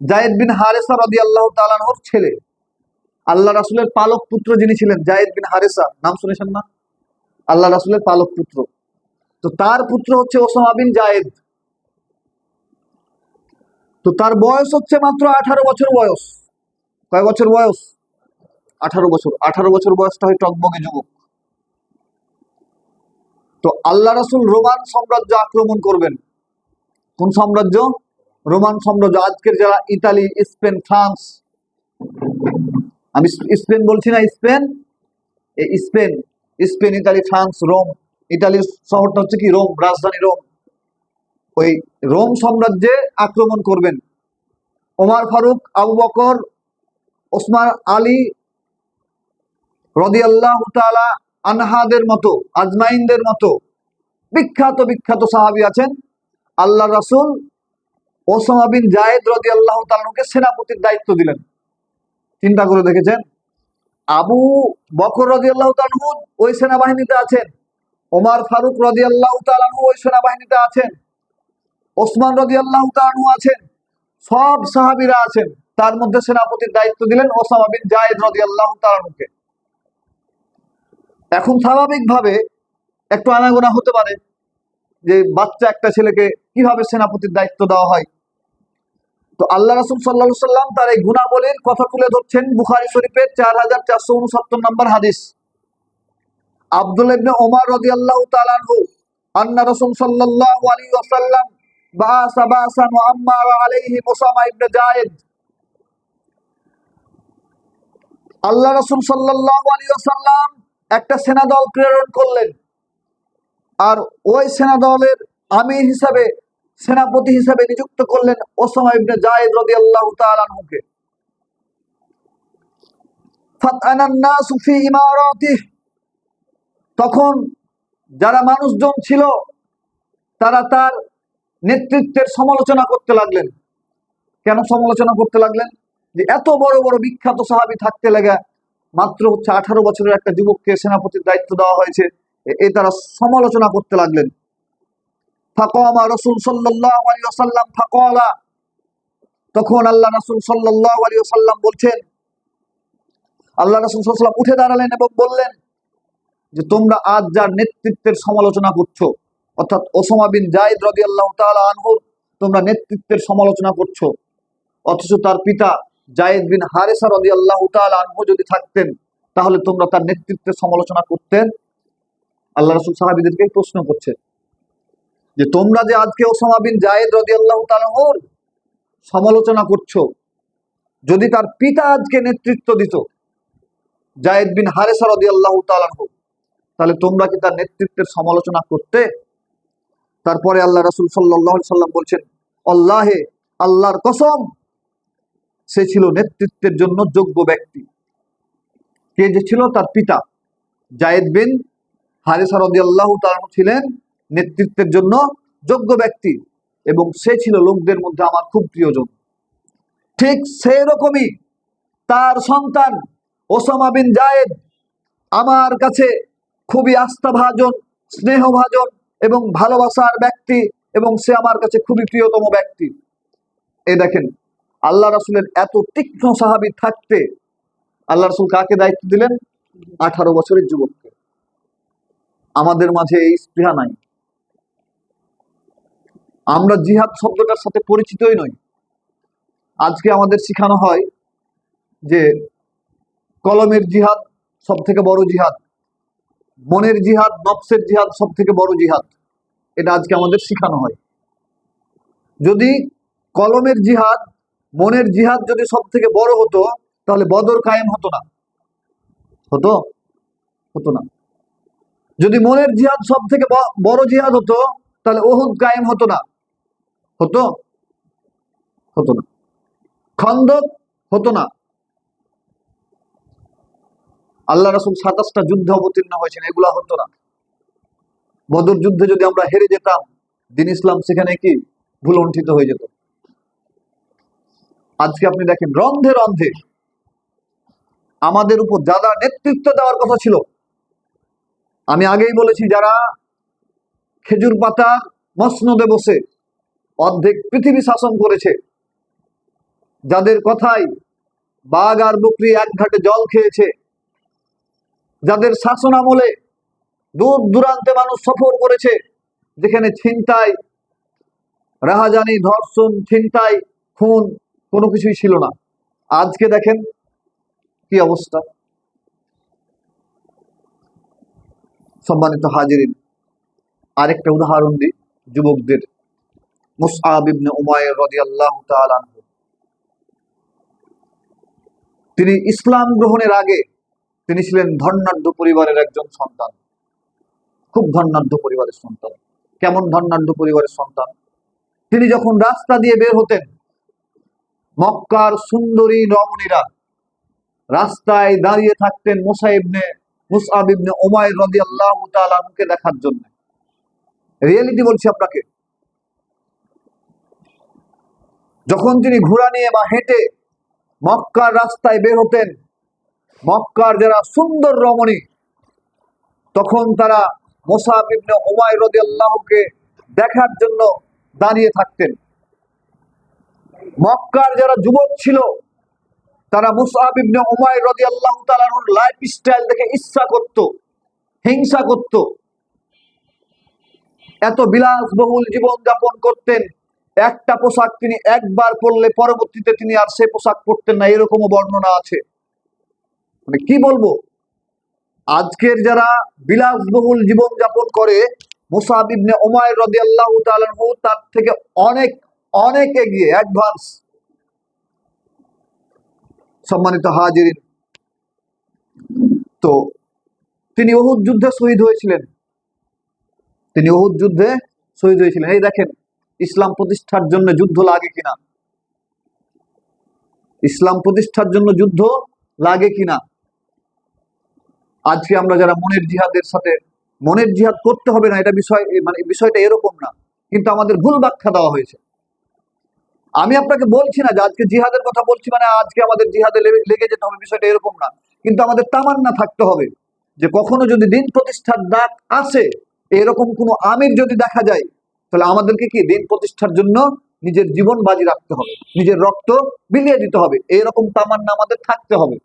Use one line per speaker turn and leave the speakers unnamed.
জায়েদ বিন হারেসা রদি আল্লাহ তালানহর ছেলে। আল্লাহ রাসুলের পালক পুত্র যিনি ছিলেন, জায়েদ বিন হারেসা, নাম শুনেছেন না? আল্লাহ রাসুলের পালক পুত্র। তো তার পুত্র হচ্ছে ওসামা বিন জায়েদ। তো তার বয়স হচ্ছে মাত্র আঠারো বছর বয়স। কয় বছর বয়স? আঠারো বছর। আঠারো বছর বয়সটা হয় টকবগে যুবক। তো আল্লাহ রাসুল রোমান সাম্রাজ্য আক্রমণ করবেন। কোন সাম্রাজ্য? রোমান সাম্রাজ্য, আজকের যারা ইতালি, স্পেন, ফ্রান্স, আমি স্পেন বলছি না, Spain? Spain Spain, Italy, France, Rome, ইতালির শহরটা হচ্ছে কি? রোম, রাজধানী রোম। ওই রোম সাম্রাজ্যে আক্রমণ করবেন। ওমার ফারুক, আবু বকর, ওসমান আলী রদিয়াল্লাহ তালা আনহাদের মতো, আজমাইনদের মতো বিখ্যাত বিখ্যাত সাহাবি আছেন। আল্লাহ রাসুল ওসামা বিন জায়েদ রদি আল্লাহ তালুকে সেনাপতির দায়িত্ব দিলেন। চিন্তা করে দেখেছেন? আবু বকর রদি আল্লাহ তালু ওই সেনাবাহিনীতে আছেন। ওমার ফারুক রদি আল্লাহ তালু ওই সেনাবাহিনীতে আছেন। ওসমান রদি আল্লাহ তালু আছেন। সব সাহাবিরা আছেন। তার মধ্যে সেনাপতির দায়িত্ব দিলেন ওসামা বিন জায়েদ রদি আল্লাহ তালুকে এখন স্বাভাবিকভাবে একটু আনাগোনা হতে পারে যে বাচ্চা একটা ছেলেকে কীভাবে সেনাপতির দায়িত্ব দেওয়া হয়। তো আল্লাহ রাসুল সাল্লা সাল্লাম তার এই গুণাবলীর কথা তুলে ধরছেন বুখারি শরীফের চার হাজার চারশো উনসত্তর নম্বর হাদিস। আব্দুল ইবনে ওমর রদি আল্লাহ তালানহু আন্না ওয়াসাল্লাম বাআসা বাআসান ওয়া আলাইহি মুসামা ইবনে জায়েদ আল্লাহ আলাইহি ওয়াসাল্লাম একটা সেনাদল প্রেরণ করলেন। আর ওই সেনাদলের আমির হিসাবে সেনাপতি হিসাবে নিযুক্ত করলেন ওসামা ইবনে জায়েদ তখন যারা মানুষজন ছিল, তারা তার নেতৃত্বের সমালোচনা করতে লাগলেন। কেন সমালোচনা করতে লাগলেন? যে এত বড় বড় বিখ্যাত সাহাবি থাকতে লাগা মাত্র হচ্ছে আঠারো বছরের একটা যুবককে সেনাপতির দায়িত্ব দেওয়া হয়েছে, এ তারা সমালোচনা করতে লাগলেন। ফাকামা রসুল সাল্লাল্লাহু আলাইহি ওয়াসাল্লাম ফাকালা তখন আল্লাহ রাসূল সাল্লাল্লাহু আলাইহি ওয়াসাল্লাম বলছেন, আল্লাহ রাসূল সাল্লাল্লাহু উঠে দাঁড়ালেন এবং বললেন যে, তোমরা আজ যার নেতৃত্বের সমালোচনা করছ, অর্থাৎ ওসামা বিন জায়েদ রাদিয়াল্লাহু তাআলা আনহুর তোমরা নেতৃত্বের সমালোচনা করছ। অথচ তার পিতা জায়েদ বিন হারেসা রাদিয়াল্লাহু তাআলা আনহু যদি থাকতেন, তাহলে তোমরা তার নেতৃত্বের সমালোচনা করতেন? আল্লাহ রাসূল সাহাবীদেরকে প্রশ্ন করছে যে তোমরা যে আজকে ওসামা বিন জায়েদ রাদিয়াল্লাহু তাআলার সমালোচনা করছ, যদি তার পিতা আজকে নেতৃত্ব দিত, জায়েদ বিন হারেসা রাদিয়াল্লাহু তাআলাহু তাহলে তোমরা কি তার নেতৃত্বের সমালোচনা করতে? তারপরে আল্লাহ রাসূল আলাইহি সাল্লাম বলছেন, আল্লাহে, আল্লাহর কসম, সে ছিল নেতৃত্বের জন্য যোগ্য ব্যক্তি। কে যে ছিল? তার পিতা। জায়েদ বিন হারিসা রাদিয়াল্লাহু তাআলা ছিলেন নেতৃত্বের জন্য যোগ্য ব্যক্তি এবং সে ছিল লোকদের মধ্যে আমার খুব প্রিয়জন। ঠিক সেই রকমই তার সন্তান ওসামা বিন জায়েদ আমার কাছে খুবই আস্থাভাজন, স্নেহভাজন এবং ভালোবাসার ব্যক্তি এবং সে আমার কাছে খুবই প্রিয়তম ব্যক্তি। এ দেখেন, আল্লাহ রাসুলের এত তীক্ষ্ণ সাহাবি থাকতে আল্লাহ রাসুল কাকে দায়িত্ব দিলেন? আঠারো বছরের যুবককে। আমাদের মাঝে এই স্পৃহা নাই। আমরা জিহাদ শব্দটার সাথে পরিচিতই নই। আজকে আমাদের শেখানো হয় যে কলমের জিহাদ সব থেকে বড় জিহাদ, মনের জিহাদ, নফসের জিহাদ সব থেকে বড় জিহাদ। এটা আজকে আমাদের শেখানো হয়। যদি কলমের জিহাদ, মনের জিহাদ যদি সব থেকে বড় হতো, তাহলে বদর কায়েম হতো না। হতো? হতো না। যদি মনের জিহাদ সব থেকে বড় জিহাদ হতো, তাহলে ওহুদ কায়েম হতো না। হতো? হতো না। খন্দক হতো না। আল্লাহ রাসুল সাতাশটা যুদ্ধে অবতীর্ণ হয়েছেন, এগুলা হতো না। বদর যুদ্ধে যদি আমরা হেরে যেতাম, দিন ইসলাম সেখানে কি? ভুলণ্ঠিত হয়ে যেত। আজকে আপনি দেখেন, রন্ধে রন্ধে আমাদের উপর যারা নেতৃত্ব দেওয়ার কথা ছিল, আমি আগেই বলেছি, যারা খেজুর পাতা মসনদে বসে অর্ধেক পৃথিবী শাসন করেছে। যাদের কথাই বাঘ আর বকরি এক ঘাটে জল খেয়েছে। যাদের শাসন আমলে দূর দূরান্তে মানুষ সফর করেছে, যেখানে ছিনতাই, রাহাজানি, ধর্ষণ, ছিনতাই, খুন কোনো কিছুই ছিল না। আজকে দেখেন কি অবস্থা। সম্মানিত হাজিরিন, আরেকটা উদাহরণ দিই যুবকদের। মুসআব ইবনে উমায়ের রাদিয়াল্লাহু তাআলা তিনি ইসলাম গ্রহণের আগে তিনি ছিলেন ধর্নাঢ্য পরিবারের একজন সন্তান। খুব ধর্নাঢ্য পরিবারের সন্তান। কেমন ধর্নাঢ্য পরিবারের সন্তান? তিনি যখন রাস্তা দিয়ে বের হতেন, মক্কার সুন্দরী রমণীরা রাস্তায় দাঁড়িয়ে থাকতেন মুসাইবনে মুসআব ইবনে উমাইর রাদিয়াল্লাহু তাআলা দেখার জন্য। রিয়েলিটি বলছি আপনাকে যখন তিনি ঘোড়া নিয়ে বা হেঁটে মক্কার রাস্তায় বের হতেন, মক্কার যারা সুন্দর রমণী, তখন তারা মোসাব ইবনে উমাইর আল্লাহকে দেখার জন্য দাঁড়িয়ে থাকতেন। মক্কার যারা যুবক ছিল, তারা মুসআব ইবনে উমাইর রাদিয়াল্লাহু তাআলার লাইফ স্টাইল দেখে ইচ্ছা করত, হিংসা করত। এত বিলাসবহুল জীবন যাপন করতেন একটা পোশাক তিনি একবার পরলে পরবর্তীতে তিনি আর সে পোশাক পরতেন না, এরকমও বর্ণনা আছে। মানে কি বলব? আজকের যারা বিলাসবহুল জীবন যাপন করে, মুসাব ইবনে রাদিয়াল্লাহু তাআলা আনহু, তার থেকে অনেক অনেক এগিয়ে, অ্যাডভান্স সম্মানিত হাজিরিন। তো, তিনি ওহুদ যুদ্ধে শহীদ হয়েছিলেন। তিনি ওহুদ যুদ্ধে শহীদ হয়েছিলেন। এই দেখেন ইসলাম প্রতিষ্ঠার জন্য যুদ্ধ লাগে কিনা? ইসলাম প্রতিষ্ঠার জন্য যুদ্ধ লাগে কিনা? আজকে আমরা যারা মনের জিহাদের সাথে, মনের জিহাদ করতে হবে না, এটা বিষয় মানে বিষয়টা এরকম না, কিন্তু আমাদের ভুল ব্যাখ্যা দেওয়া হয়েছে। আমি আপনাকে বলছি না যে আজকে জিহাদের কথা বলছি মানে আজকে আমাদের জিহাদে লেগে যেতে হবে, বিষয়টা এরকম না। কিন্তু আমাদের তামান্না থাকতে হবে যে কখনো যদি দিন প্রতিষ্ঠার ডাক আসে, এরকম কোনো আমির যদি দেখা যায় তাহলে আমাদেরকে কি দিন প্রতিষ্ঠার জন্য নিজের জীবন বাজি রাখতে হবে, নিজের রক্ত বিলিয়ে দিতে হবে, এরকম তামান্না আমাদের থাকতে হবে।